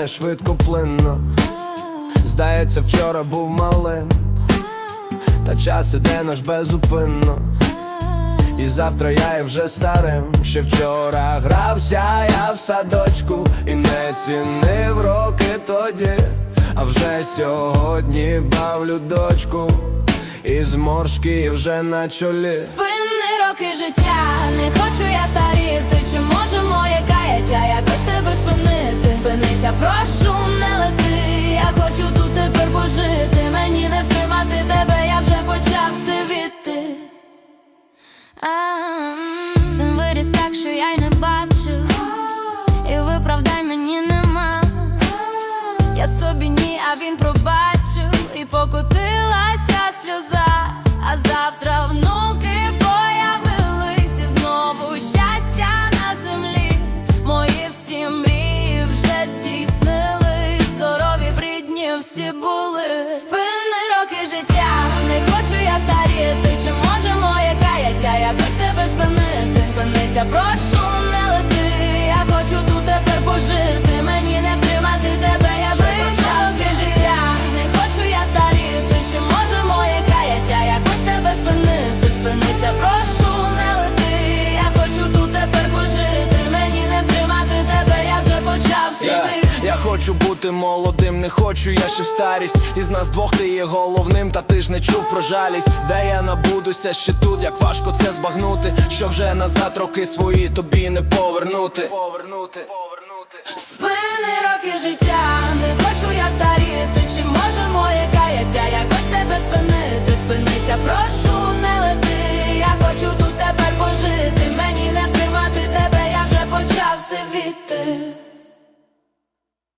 минає швидко плинно. Здається, вчора був малим, та час іде наш безупинно. І завтра я є вже старим. Ще вчора грався я в садочку і не цінив роки тоді, а вже сьогодні бавлю дочку, і зморшки вже на чолі. Спинни роки життя, не хочу я старіти, чи може моє тебе, я вже почав сивіти. Син виріс так, що я й не бачу, і виправдай мені нема. Я собі ні, а він пробачив і покотилася сльоза. А завтра внуки появились і знову щастя на землі. Мої всі мрії вже здійснились, здорові брідні всі були. Не хочу я старіти. Чи може моє каяття якось тебе спинити? Спинися, прошу, не лети. Я хочу тут тепер пожити. Мені не втримати тебе, я вивчав все життя. Не хочу я старіти. Чи може моє каяття якось тебе спинити? Спинися, прошу, не лети. Я хочу тут тепер пожити. Мені не втримати тебе, я вже почав світи. Хочу бути молодим, не хочу я ще в старість. Із нас двох ти є головним, та ти ж не чув про жалість. Де я набудуся ще тут, як важко це збагнути. Що вже назад роки свої тобі не повернути. Повернути, повернути. Спини роки життя, не хочу я старіти. Чи може моє каяття якось тебе спинити? Спинися, прошу, не лети. Я хочу тут тепер пожити. Мені не втримати тебе, я вже почав сивіти.